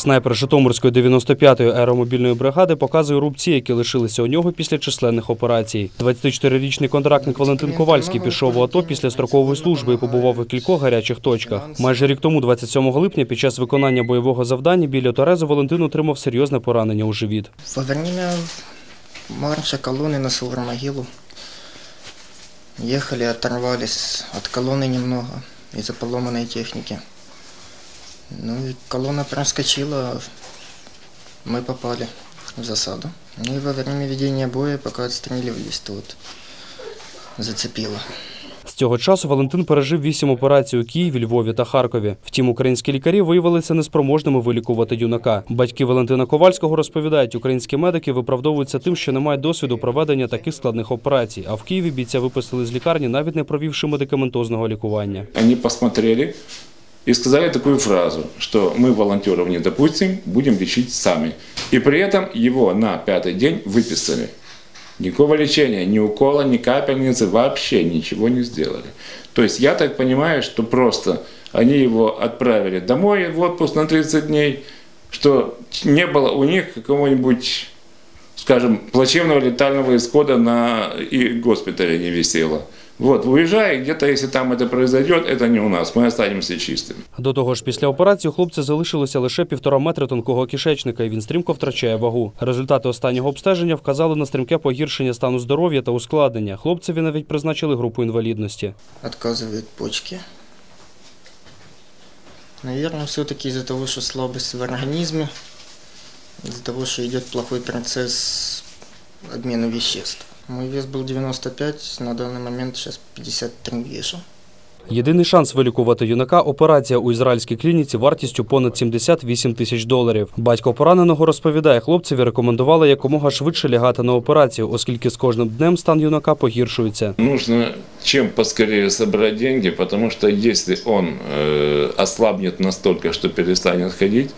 Снайпер Житомирської 95-ї аеромобільної бригади показує рубці, які лишилися у нього після численних операцій. 24-річний контрактник Валентин Ковальський пішов у АТО після строкової служби і побував у кількох гарячих точках. Майже рік тому, 27 липня, під час виконання бойового завдання біля Торезу Валентин отримав серйозне поранення у живіт. Во марша колонны на Сувар-могилу ехали, оторвались от колонны немного из-за поломанной техники. Ну и колонна проскочила, мы попали в засаду. Ну и во время ведения боя, пока отстреливались, то вот зацепило. З цього часу Валентин пережив вісім операцій у Києві, Львові та Харкові. Втім, українські лікарі виявилися неспроможними вилікувати юнака. Батьки Валентина Ковальського розповідають, українські медики виправдовуються тим, що не мають досвіду проведення таких складних операцій. А в Києві бійця виписали з лікарні, навіть не провівши медикаментозного лікування. Они посмотрели и сказали такую фразу, что мы волонтеров не допустим, будем лечить сами. И при этом его на пятый день выписали. Никакого лечения, ни укола, ни капельницы, вообще ничего не сделали. То есть я так понимаю, что просто они его отправили домой в отпуск на 30 дней, что не было у них какого-нибудь, скажем, плачевного летального исхода на и госпитале не висело. Вот, уезжай, где-то, если там это произойдет, это не у нас, мы останемся чистыми. До того ж, після операції у хлопця залишилося лише півтора метри тонкого кишечника, і він стрімко втрачає вагу. Результати останнього обстеження вказали на стрімке погіршення стану здоров'я та ускладнення. Хлопцеві навіть призначили групу інвалідності. Отказывают почки. Наверное, все-таки из-за того, что слабость в организме, из-за того, что идет плохой процесс обмена веществ. Мой вес был 95, на данный момент сейчас 53 вешу. Єдиний шанс вилікувати юнака операція у ізраїльській клініці вартістю понад 78 тисяч доларів. Батько пораненого розповідає, хлопцеві рекомендували якомога швидше лягати на операцію, оскільки з кожним днем стан юнака погіршується. Нужно чем поскорее собрать деньги, потому что если он э, ослабнет настолько, что перестанет ходить,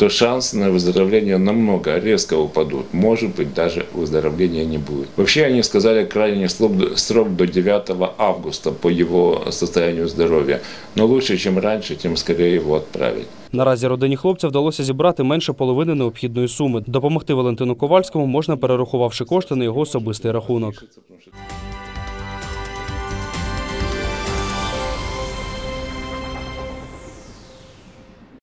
то шансы на выздоровление намного резко упадут. Может быть, даже выздоровления не будет. Вообще они сказали крайний срок, срок до 9 августа по его состоянию здоровья. Но лучше, чем раньше, тем скорее его отправить. Наразі родині хлопця вдалося зібрати менше половини необхідної суми. Допомогти Валентину Ковальському можна перерахувавши кошти на його особистий рахунок.